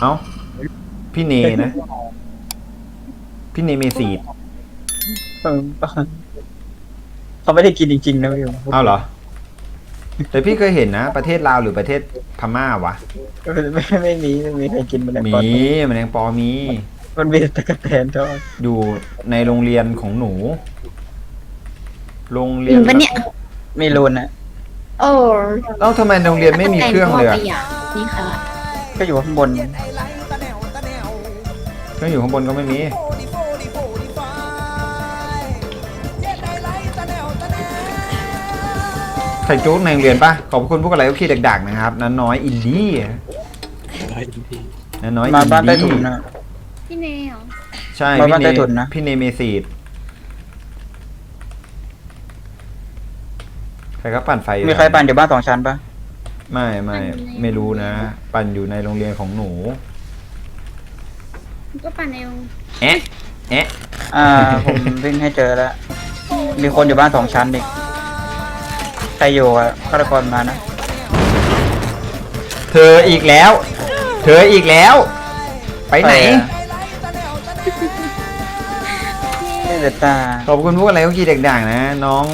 เอ้า พี่เนนะ พี่เนเมซีดเออเขาไม่ได้กินจริงๆนะพี่เอ้าเหรอ แต่พี่เคยเห็นนะ ประเทศลาวหรือประเทศพม่าวะ ไม่ไม่มีไม่มีใครกินมันเลยมีแมลงปอมี มันมีแต่ตะกะแตนทอดอยู่ในโรงเรียนของหนู โรงเรีจยรินงปะเนี่ย ไม่รุนอะโอ้เอ้าทำไมโรงเรียนไม่มีเครื่องเลยอะ นี่ค่ะ ก็อยู่ข้างบนเครื่องอยู่ข้างบนก็ไม่มี ใส่จุ๊กในโรงเรียนปะขอบคุณพวกอะไรก็ขี้ดักๆนะครับนั้นน้อยอินดี้นั้นน้อยอินมาดี้บ้านใต้ถุนนะ พี่เนยเหรอใช่มาพี่บ้านเนใต้ถุนนะ พี่เนเมซีดใครก็ปั่นไฟอยู่มีใครปั่นอยู่บ้านสองชั้นปะ ไม่ไม่ไม่รู้นะ ปั่นอยู่ในโรงเรียนของหนู ก็ปั่นเองแอะแอะอ่า ผมวิ่งให้เจอแล้ว มีคนอยู่บ้านสองชั้นอีกใครอยู่อะฆาตกรมานะ เธออีกแล้ว เธออีกแล้ว ไปไหนนี่เดตาขอบคุณพวกอะไรก็กี่เด็กๆนะ น้อง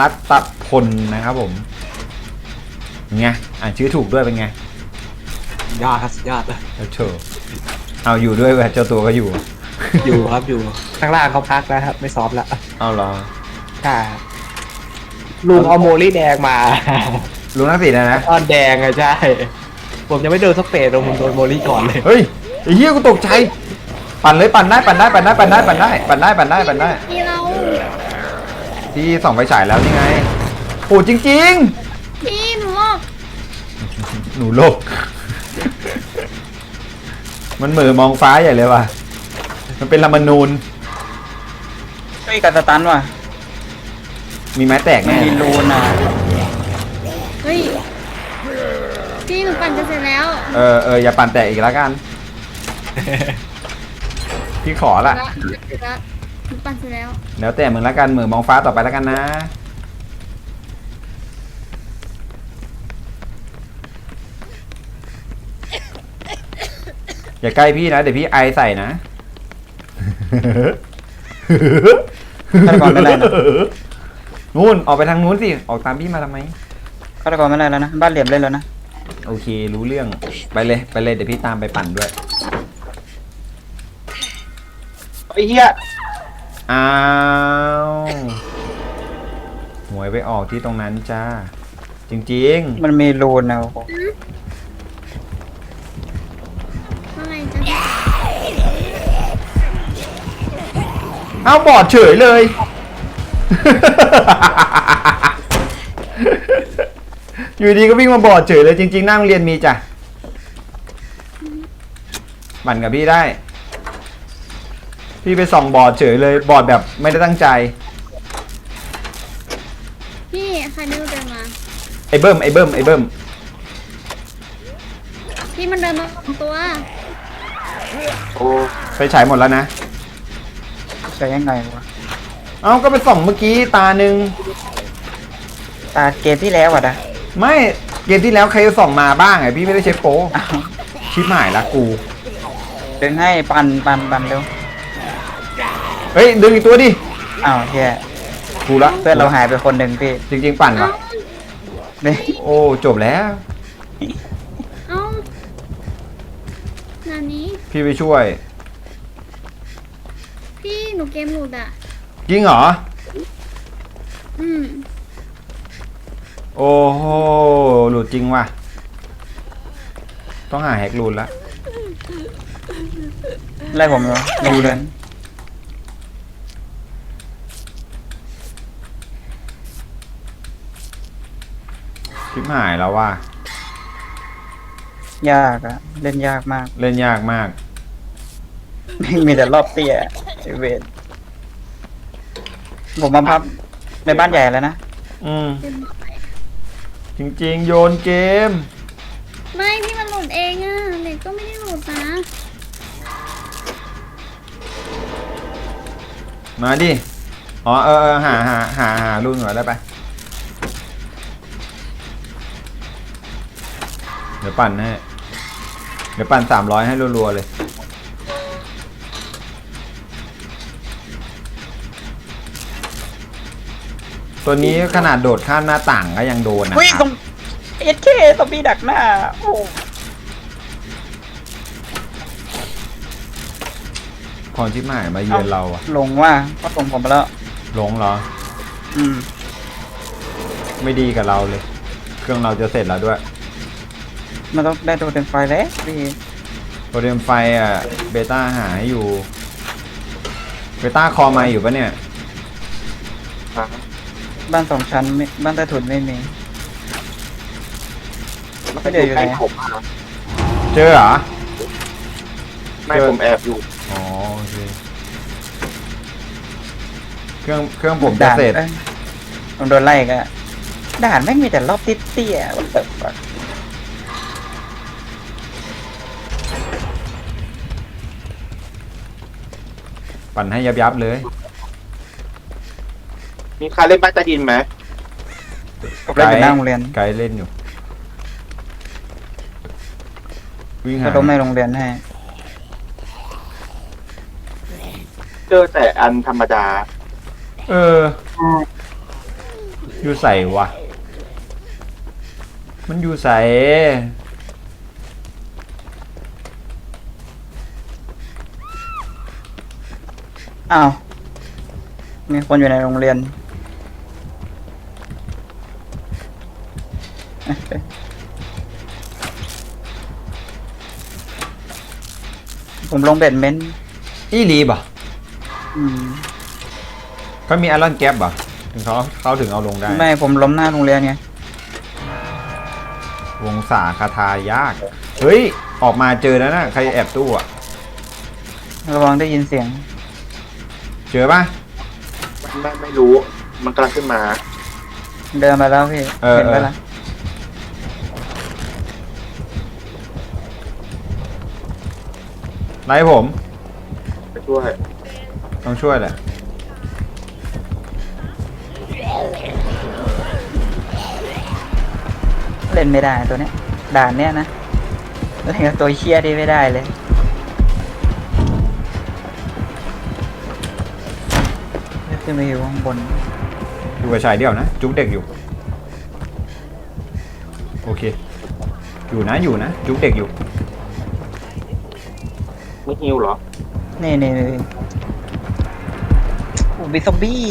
รัตตพลนะครับผม ไงอ่านชื่อถูกด้วยเป็นไงยอดครับสุดยอดเลยแล้วเธอเอาอยู่ด้วยเว้ยเจ้าตัวก็อยู่ อยู่ครับอยู่ข้างล่างเขาพักแล้วครับ ไม่ซ้อมแล้วเอาเหรอค่ะลุงเอาโมลี่แดงมา ลุงนักศิษย์นะนะตอนแดงอะใช่ ผมยังไม่โดนสักเฟสเลยผมโดนโมลี่ก่อนเลย เฮ้ยไอ้เหี้ยกูตกใจปั่นเลยปั่นได้ปั่นได้ปั่นได้ปั่นได้ปั่นได้ปั่นได้ปั่นได้ปั่นได้พี่เราที่ส่องไฟฉายแล้วนี่ไงโหจริงพี่หนูออกๆ หนูโลก มันเหมือมองฟ้าใหญ่เลยว่ะ มันเป็นลามานูนไม่มีการสตันว่ะมีไม้แตกไม่แน่มีรูนอะเฮ้ยพี่หนูปั่นจะเสร็จแล้ว เออเอออย่าปั่นแตกอีกแล้วกัน พี่ขอละละเสร็จแล้วหนูปั่นเสร็จแล้ว แล้วแต่มึงละกันมือมองฟ้าต่อไปแล้วกันนะ อย่าใกล้พี่นะ เดี๋ยวพี่ไอใส่นะฆาตกรไม่ได้นะนู่นออกไปทางนู้นสิ ออกตามพี่มาทำไมฆาตกรไม่ได้แล้วนะ บ้านเหลี่ยมเล่นแล้วนะ โอเค รู้เรื่อง ไปเลย ไปเลย เดี๋ยวพี่ตามไปปั่นด้วยไอ้เหี้ยอ้าวหวยไปออกที่ตรงนั้นจ้า จริงมันมีรูนนะโอ้โห เอาบอดเฉยเลย อยู่ดีก็วิ่งมาบอดเฉยเลยจริงๆนั่งเรียนมีจ้ะปั่นกับพี่ได้ พี่ไปส่องบอดเฉยเลย บอดแบบไม่ได้ตั้งใจ พี่ใครไม่รู้เดินมา ไอ้เบิ้มไอ้เบิ้มไอ้เบิ้มพี่มันเดินมาสองตัวไปฉายหมดแล้วนะ จะยังไงวะ เอาก็ไปส่องเมื่อกี้ตาหนึ่งตาเกมที่แล้วอะนะไม่เกมที่แล้วใครส่องมาบ้างไงพี่ไม่ได้ใช้โปรชิบหายละกู ดึงให้ปันปันปันเร็ว เฮ้ยดึงอีกตัวดิอ้าวเฮียกูละเพื่อนเราหายไปคนหนึ่งพี่ จริง ๆ ปั่นวะนี่ โอ้จบแล้ว เอ้านานี้พี่ไปช่วยพี่ หนูเกมหลุดอะ จริงเหรอ อืมโอ้โห หลุดจริงว่ะ ต้องหาแฮกรูนละ ไล่ผมเหรอไม่รู้เลย ชิบหายแล้วว่ะ ยากอะเล่นยากมาก เล่นยากมาก มีแต่รอบเตี้ยไอ้ เวทผมมาพับในบ้านใหญ่แล้วนะ อืมเกมหลุดไปจริงๆ โยนเกม ไม่พี่มันหลุดเองอะเด็กก็ไม่ได้หลุดนะมาดิ อ๋อเออเออหาหาหาหารุ่นก่อนได้ไปเดี๋ยวปั่นให้ เดี๋ยวปั่นสามร้อยให้รัวๆเลย ตัวนี้ขนาดโดดข้ามหน้าต่างก็ยังโดนนะวิ่งคตรัรบงเอสเคซอมบี้ดักหน้า โอ้พรที่หมายมาเยือนเราอะลงว่าก็ส่งผมไปแล้ว หลงเหรอ อืม ไม่ดีกับเราเลย เครื่องเราจะเสร็จแล้วด้วยมันต้องได้ตัวเต็มไฟแล้วพี่โปรเดมไฟอะเบต้าหาให้อยู่เบต้าคอมาอยู่ปะเนี่ย บ้านสองชั้นไม่บ้านใต้ถุนไม่มีไม่ได้อยู่ใกล้ผมอะเจอเหรอ ไม่ผมแอบอยู่อ๋อโอเคเครื่องเครื่องผมจะด่านเสร็จอ้ยผมโดนไล่อีก็ด่านแม่งมีแต่รอบติดเตี้ยๆ what the fuck ปั่นให้ยับยับๆเลย มีใครเล่นบ้านใต้ดินไหมผมเล่นอยู่หน้าโรงเรียนไกด์เล่นอยู่ วิ่งหา ก็ล้มในโรงเรียนให้ เจอแต่อันธรรมดา เออ อยู่ใส่วะ มันอยู่ใส่อ้าว มีคนอยู่ในโรงเรียนเอ๊ะ ผมลงเบ็ดเม้นต์อีลีบ่ะอืมเขามีอารอนแก๊บบ่ะถึงเขาเขาถึงเอาลงได้ ไม่ผมล้มหน้าโรงเรียนไงวงศาคาทายาก เฮ้ย ออกมาเจอแล้วนะ ใครแอบตู้อะ ระวังได้ยินเสียง เจอปะไม่ไม่ไม่รู้ มันกำลังขึ้นมา เดินมาแล้วพี่เออเห็นไปเออละ ไล่ผมไปช่วย ต้องช่วยแหละเล่นไม่ได้ตัวเนี้ยด่านเนี้ยนะเล่นกับตัวเชียดีไม่ได้เลย ขึ้นไปอยู่ข้างบน อยู่กับชายเดียวนะ จุกเด็กอยู่ โอเค อยู่นะอยู่นะ จุกเด็กอยู่ ไม่ฮิวเหรอ นี่นี่นี่โอ้บิซอมบี้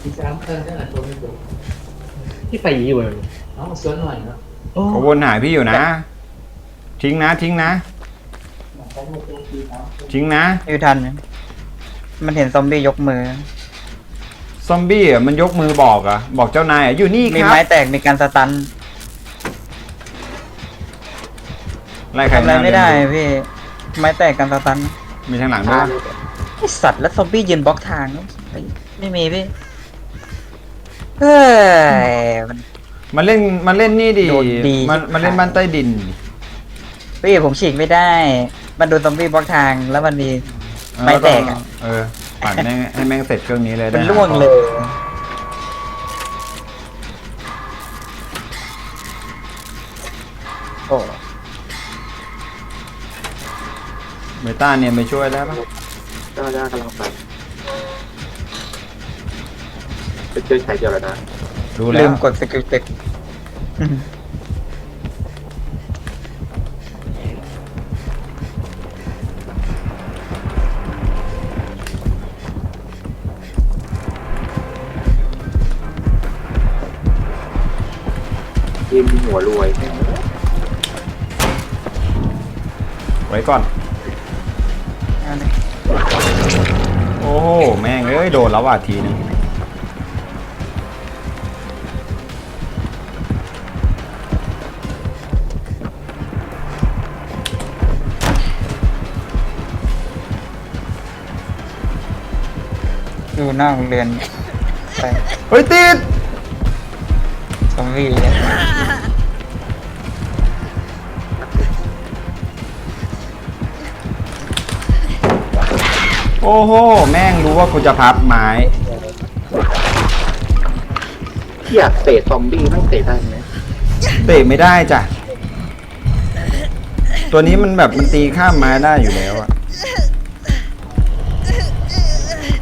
ที่สามเครื่องนั่นแหละตัวไม่ดูที่ไปอยู่เลยน้องสวนหน่อยเนาะโอ้เขาวนหาพี่อยู่นะ ทิ้งนะ ทิ้งนะทิ้งนะ อยู่ทันไหมมันเห็นซอมบี้ยกมือ ซอมบี้อะมันยกมือบอกอะ บอกเจ้านายอะอยู่นี่มีครับ ไม้แตกมีการสตัน ไล่ใครทำอะไรหน้าไม่ได้เรียนพี่ ไม้แตกการสตันมีทางหลังด้วยไอสัตว์แล้วซอมบี้ยืนบล็อกทางเฮ้ยไม่มีพี่เฮ้ยมันมันเล่นมันเล่นนี่ดิโดนดีมันมันเล่นบ้านใต้ดินดิพี่ผมฉีกไม่ได้ มันโดนซอมบี้บล็อกทางแล้วมันมีเออไม่แตกอะเออปั่นให้ให้แม่งเสร็จเครื่องนี้เลยเป็นได้ล่วงเลยโอ้ เมตาเนี่ยไปช่วยได้ปะเจ้าย่ากำลังไปไปเจอชายเดียวแล้วนะรู้แล้ลืวมกดสกิลเต็กทีมมีหัวรวยไว้ก่อน แม่งเอ้ยโดนแล้วว่ะทีนึงอยู่หน้าโรงเรียนไปเฮ้ยติด ซอมบี้โอ้โห แม่งรู้ว่ากูจะพับไม้อยากเตะซอมบี้แม่งเตะได้ไหมเตะไม่ได้จ้ะ ตัวนี้มันแบบมันตีข้ามไม้ได้อยู่แล้วอะ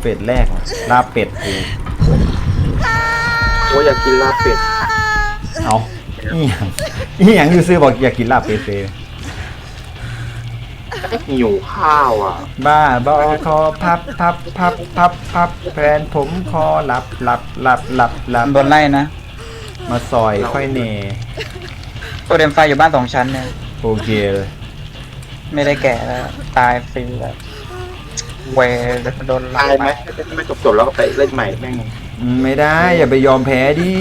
เป็ดแรกว่ะลาบเป็ดกูโอ้ยอยากกินลาบเป็ด เอาอีหยังอีหยังอยู่ซื้อบอกอยากกินลาบเป็ดเซ หิวข้าวอะ บ้าบอคอพับพับพับพับพับแฟนผมคอหลับหลับหลับหลับหลับโดนไล่นะมาซอยค่อยเนตัวเดมไฟอยู่บ้านสองชั้นเนี่ยโอเคเลยไม่ได้แก่แล้วตายฟรีแล้วเวโดนไล่ตายไหมไม่จบจบๆแล้วก็ไปเล่นใหม่แม่งอืมไม่ได้ อย่าไปยอมแพ้ดิ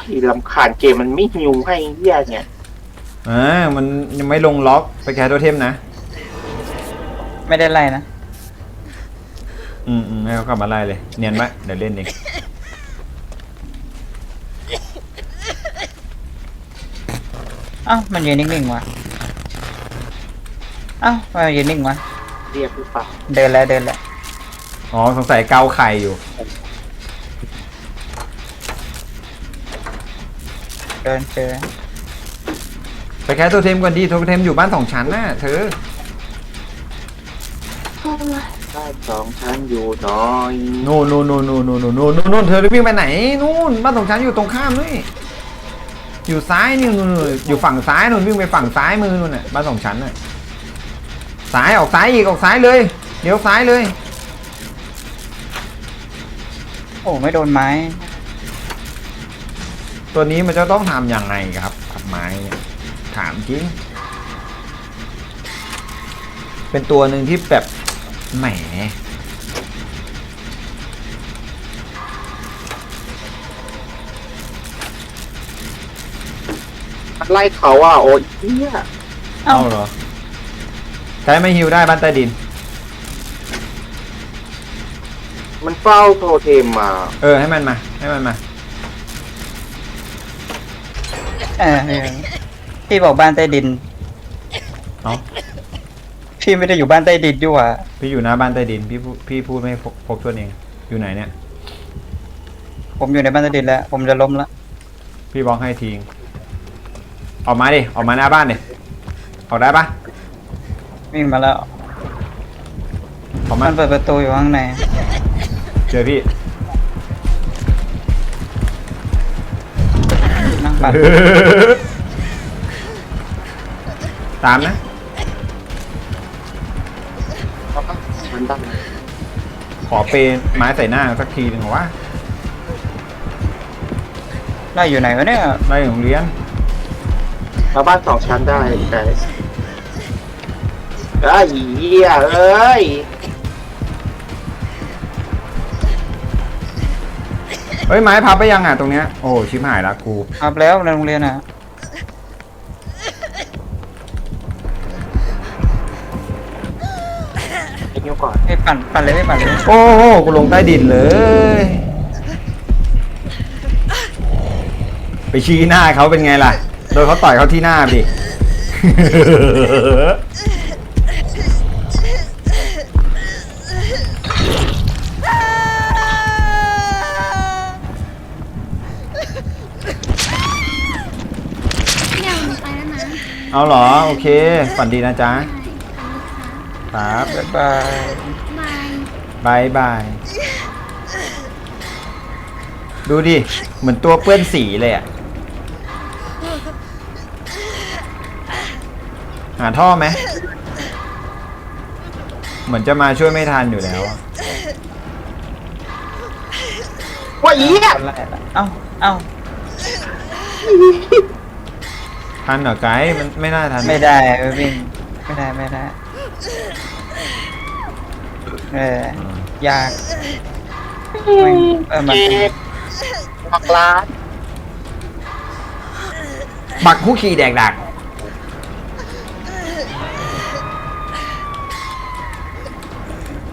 ที่ลำคาญเกมมันไม่หิวให้เหี้ยเนี่ย อ่ามันยังไม่ลงล็อกไปแคสโทเทมนะ ไม่ได้ไล่นะ อืมอืมให้เขากลับมาไล่เลย เนียนไหมเดี๋ยวเล่นเองเอ้ามันยืนนิ่งๆวะเอ้ามันยืนนิ่งวะเรียกหรือเปล่าเดินแล้วเดินแล้วอ๋อสงสัยเกาไข่อยู่ เดินเจอ ไปแคสโทเทมก่อนดีโทเทมอยู่บ้านสองชั้นน่ะเธอบ้านสองชั้นอยู่น้อยนู่นนู่นนู่นนู่นนู่นนู่นนู่นนู่นเธอจะวิ่งไปไหนนู่นบ้านสองชั้นอยู่ตรงข้ามนี่อยู่ซ้ายนี่นู่นนู่นอยู่ฝั่งซ้ายนู่นวิ่งไปฝั่งซ้ายมือนู่นน่ะบ้านสองชั้นน่ะซ้ายออกซ้ายอีกออกซ้ายเลยเดี๋ยวซ้ายเลย โอ้ไม่โดนไม้ ตัวนี้มันจะต้องทำยังไงครับกับไม้เนี่ย ถามจริง เป็นตัวหนึ่งที่แบบแหมมันไล่เขาอะโอ้ยเหี้ยเอาเหรอใช้ไม่ฮิวได้บ้านใต้ดิน มันเฝ้าโทเทมมา เออให้มันมา ให้มันมาเออเออ พี่บอกบ้านใต้ดิน เอาพี่ไม่ได้อยู่บ้านใต้ดินด้วยว่ะพี่อยู่หน้าบ้านใต้ดิน พี่พูพี่พูดไม่พกพกตัวเอง อยู่ไหนเนี่ย ผมอยู่ในบ้านใต้ดินแล้ว ผมจะล้มแล้วพี่บอกให้ทิ้งออกมาดิ ออกมาหน้าบ้านดิออกได้ปะวิ่งมาแล้ว ออกมา มันเปิดประตูอยู่ข้างในเจอพี่ นั่งปั่น ตามนะมันตั้งขอเปนไม้ใส่หน้าสักทีหนึ่งเหรอวะได้อยู่ไหนวะเนี่ยได้โรงเรียนมาบ้านสองชั้นได้แต่เอ้ยเหี้ยเอ้ยเฮ้ยไม้พับไปยังอะตรงเนี้ยโอ้ชิบหายละกูครับแล้วในโรงเรียนอะ ปั่นปั่นเลยไม่ปั่นเลยโอ้โหกูลงใต้ดินเลย ไปชี้หน้าเขาเป็นไงล่ะ โดนเขาต่อยเขาที่หน้าไปดิเนี่ยมันไปแล้วนะเอาเหรอ โอเค ฝันดีนะจ๊ะ ครับบ๊ายบายบายบายบาย ดูดิ เหมือนตัวเปื้อนสีเลยอะ หาท่อไหม เหมือนจะมาช่วยไม่ทันอยู่แล้วอะว่าอีอะคนแรกละเอ้าเอ้าทันเหรอไกด์มันไม่น่าทัน ไม่ได้เออวิ่งไม่ได้ไม่ได้ เออยากไม่เออมันเจ็บหักล้านบักคู่ขี่แดกดัก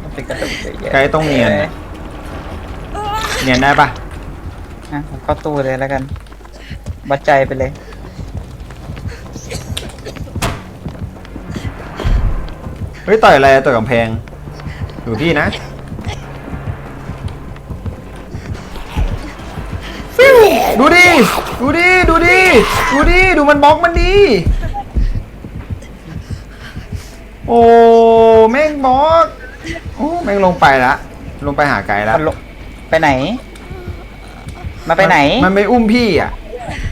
มันเป็นกระดูกเยอะแยะไกด์ต้องเนียนนะเนียนได้ปะอะผมเข้าตู้เลยแล้วกัน บัดใจไปเลยเฮ้ยต่อยอะไรอะต่อยกำแพง อยู่พี่นะดูดิ ดูดิ ดูดิ ดูดิ ดูมันบล็อกมันดีโอ้แม่งบล็อกโอ้แม่งลงไปละ ลงไปหาไกลละมันลงไปไหน มาไปไหน มันไม่อุ้มพี่อะ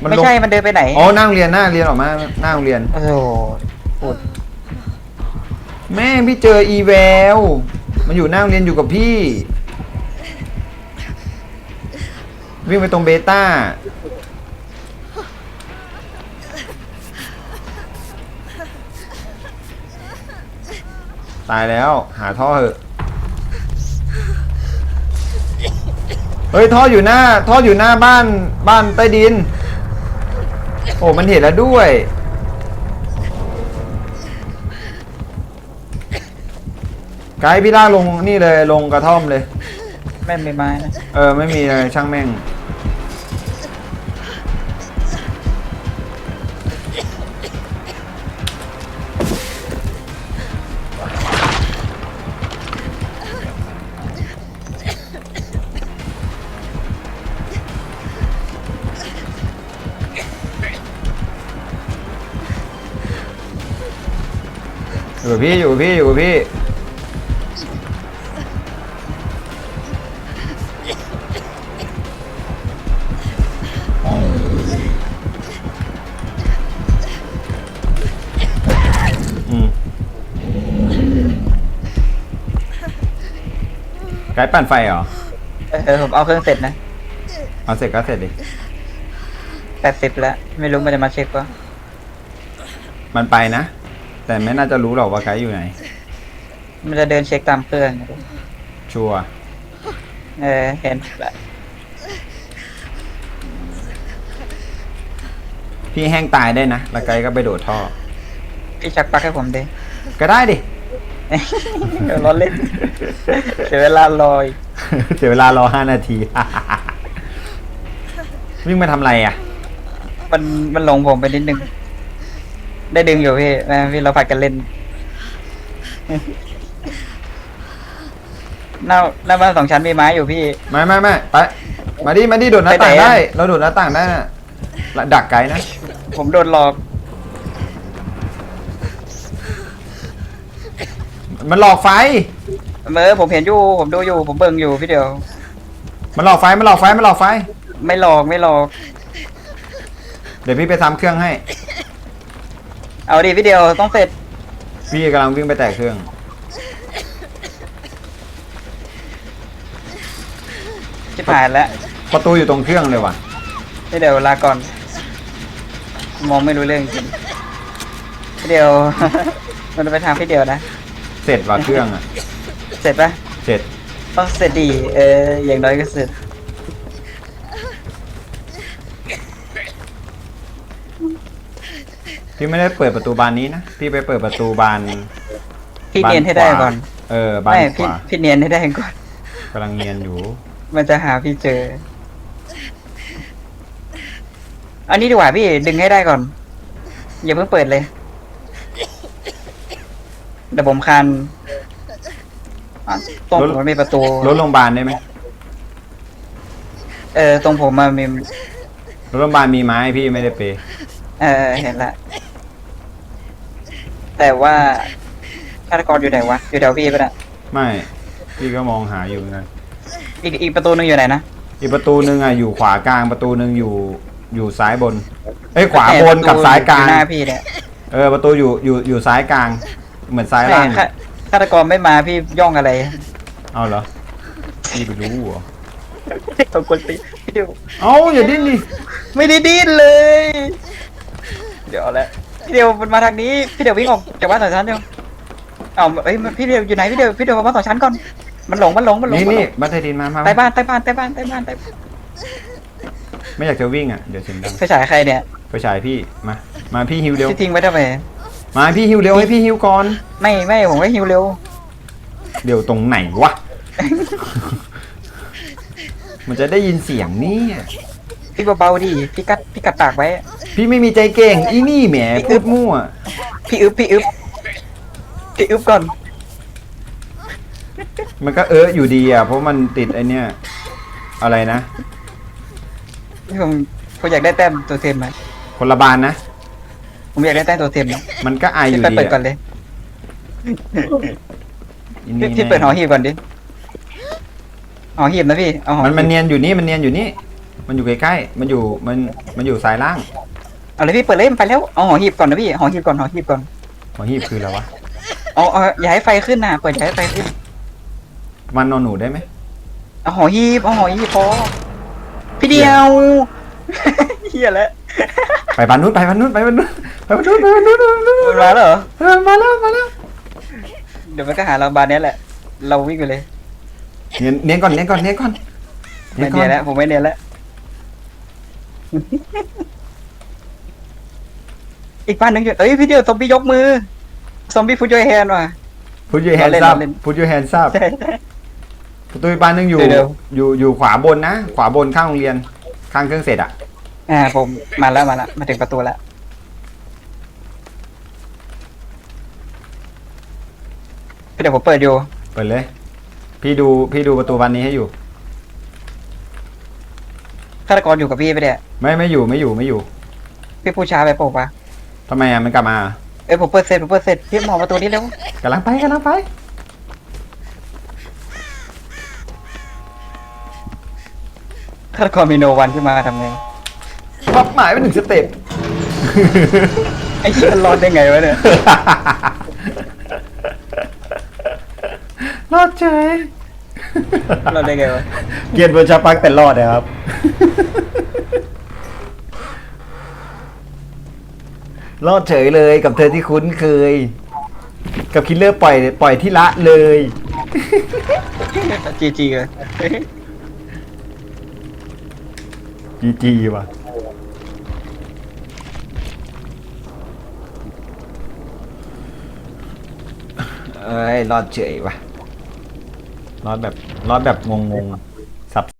นไม่ลงใช่ มันเดินไปไหน อ๋อหนั่งเรียนหน้าเรียนออกมาหน้าโรงเรียน โอ้โหพูดแม่งพี่เจออีเวล มันอยู่หน้าโรงเรียนอยู่กับพี่ วิ่งไปตรงเบต้า ตายแล้วหาท่อเหอะ เฮ้ยท่ออยู่หน้า ท่ออยู่หน้าบ้านบ้านใต้ดิน โอ้มันเห็นแล้วด้วย ไกด์พี่ล่ากลงนี่เลยลงกระท่อมเลย ไม่มีไม้นะเออไม่มีเลยช่างแม่ง อยู่กับพี่อยู่กับพี่อยู่กับพี่ ไกด์ปั่นไฟเหรอ เออผมเอาเครื่องเสร็จนะ เอาเสร็จก็เสร็จดิ แปดสิบแล้ว ไม่รู้มันจะมาเช็คปะมันไปนะ แต่ไม่น่าจะรู้หรอกว่าไกด์อยู่ไหน มันจะเดินเช็คตามเครื่องชัวร์เออเห็นละพี่แห้งตายได้นะ แล้วไกด์ก็ไปโดดท่อ พี่ชักปลั๊กให้ผมดิ ก็ได้ดิเดี๋ยว รอเล่น เสียเวลาลอย เสียเวลารอห้านาที วิ่งมาทำอะไรอะ มันมันหลงผมไปนิดนึง ได้ดึงอยู่พี่นะพี่เราผัดกันเล่น หน้าหน้าบ้านสองชั้นมีไม้อยู่พี่ ไม่ไม่ไม่ไป มาดิมาดิโดดหน้าต่างไปไหนอะ ได้ เราโดดหน้าต่างได้นะละดักไกด์นะ ผมโดนหลอก มันหลอกไฟ เมื่อผมเห็นอยู่ ผมดูอยู่ ผมเบิ่งอยู่พี่เดียว มันหลอกไฟ มันหลอกไฟ มันหลอกไฟ ไม่หลอกไม่หลอก เดี๋ยวพี่ไปทำเครื่องให้ เอาดิพี่เดียวต้องเสร็จ พี่กำลังวิ่งไปแตะเครื่องชิบหายแล้ว ประตูอยู่ตรงเครื่องเลยว่ะ พี่เดียวลาก่อน มองไม่รู้เรื่องจริงพี่เดียว มันไปทางพี่เดียวนะ เสร็จว่ะเครื่องอะ เสร็จปะเสร็จ ต้องเสร็จดี เออ อย่างน้อยก็เสร็จ พี่ไม่ได้เปิดประตูบานนี้นะ พี่ไปเปิดประตูบานพี่บาเนียนให้ได้ขวาก่อน เออบานไม่ขพี่วาพี่เนียนให้ได้ก่อน กำลังเนียนอยู่ มันจะหาพี่เจอ อันนี้ดีกว่าพี่ดึงให้ได้ก่อน อย่าเพิ่งเปิดเลย เดี๋ยวผมคันอะตรงผมมันมีประตู รถโรงพยาบาลได้ไหมเออตรงผมมันมี รถโรงพยาบาลมีไม้พี่ไม่ได้เปย์เออเห็นละ แต่ว่าฆาตกรอยู่ไหนวะ อยู่แถวพี่ปะเนะไม่ พี่ก็มองหาอยู่เหมือนกันอีกอีกประตูหนึงอยู่ไหนนะ อีกประตูหนึ่งอะอยู่ขวากลางประตูหนึ่งอยู่อยู่ซ้ายบน เอ้ยขวาแต่บนกับประตูซ้ายกลางอหน้าพี่เนี่ยเออประตูอยู่อยู่อยู่ซ้ายกลาง เหมือนซ้ายแหล่างมฆาฆาตกรไม่มาพี่ย่องอะไรเอาเหรอพี่ไปรู้เหรอตกคนตีพี่เดียวเอาอย่าดิ้นดิไม่ได้ดิ้นเลย เดี๋ยวแหละพี่เดียวมันมาทางนี้พี่เดียววิ่งออกจากบ้านสองชั้นเดียวเอาเอ้ยมันพี่เดียวอยู่ไหนพี่เดียวพี่เดียวมาบ้านสองชั้นก่อนมันหลงมันหลงมันหลงนี่มันหลนี่งบัตเทดินมามาใต้บ้านใต้บ้านใต้บ้านใต้บ้านใต้บ้านไม่อยากจะวิ่งอะเดี๋ยวเสียงดังไฟฉายใครเนี่ยไปฉายพี่มามาพี่ฮิวเร็วที่ทิ้งไว้ทำไม มาพี่ฮิวเร็วให้พี่ฮิวก่อน ไม่ไม่ผมก็ฮิวเร็ว เดี๋ยวตรงไหนวะ มันจะได้ยินเสียงนี่ พี่เบาๆดิพี่กัดพี่กัดปากไว้ พี่ไม่มีใจเก่ง อีนี่แหมพูดมั่ว พี่อึบพี่อึบพี่อึบก่อน มันก็เอออยู่ดีอะ เพราะมันติดไอเนี้ยอะไรนะผมผมอยากได้แต้มตัวเทมไหมคนละบานนะ ผมอยากได้แต้มตัวเทมนะมันก็อายอพี่ยู่ไปดีเปิดก่อนอะเลยอินพี่นี่พี่เปิดหอหีบก่อนดิหอหีบนะพี่เอาหอมันหีมันบเนียนอยู่นี่มันเนียนอยู่นี่ มันอยู่ใกล้ๆมันอยู่มันมันอยู่ซ้ายล่างเอาเลยพี่เปิดเลยมันไปแล้วเอาหอหีบก่อนนะพี่หอหีบก่อนหอหีบก่อนหอหีบคืออะไรวะเอาเอาอย่าให้ไฟขึ้นนะเปิดอย่าให้ไฟขึ้นมันนอนหนูได้ไหมเอาหอหีบเอาหอหีบพอพี่เดียวเฮียแล้ว ไปบานนู้นไปบานนู้นไปบานนู้นไปบานนู้นไปบานนู้นไปบานนู้นมันมาแล้วเหรอเออมาแล้วมาแล้วเดี๋ยวมันก็หาเราบานเนี้ยแหละ เราวิ่งไปเลยเนียนเนียนก่อนเนียนก่อนเนียนก่อนไม่เนียนแล้วผมไม่เนียนแล้วอีกบ้านหนึงอยู่เอ้ยพี่เดียวซอมบี้ยกมือซอมบี้ฟุตยอยแฮนว่ะ พุทยูแฮนเราเล่นซับเราเล่น พุทยูแฮนซับใช่ใช่ ประตูอีกบานหนึงอยู่เดี๋ยว อยู่อยู่ขวาบนนะ ขวาบนข้างโรงเรียนข้างเครื่องเสร็จอะ อ่าผมมาแล้วมาแล้วมาถึงประตูแล้ว เดี๋ยวผมเปิดอยู่เปิดเลย พี่ดูพี่ดูประตูบานนี้ให้อยู่ ฆาตกรอยู่กับพี่ไปเนี่ยไม่ไม่อยู่ไม่อยู่ไม่อยู่พี่ผู้ชายไปโปกปะทำไมอะมันกลับมาเอ้ยผมเปิดเสร็จผมเปิดเสร็จพี่มองประตูนี้เร็วกำลังไปกำลังไป ฆาตกรมีโนวันขึ้นมาทำไง ปับหมายไปหนึ่งสเต็ปไอ้เชี่ยรอดได้ไงวะเนี่ยรอดเฉยรอดได้ไงวะ เกลียดเวอร์ชาปักแต่รอดนะครับ รอดเฉยเลยกับเธอที่คุ้นเคย กับคิลเลอร์ปล่อย ปล่อยที่ละเลย จีจีเลยจีจีว่ะ อ้ยรอดเฉยว่ะรอดแบบรอดแบบงงๆ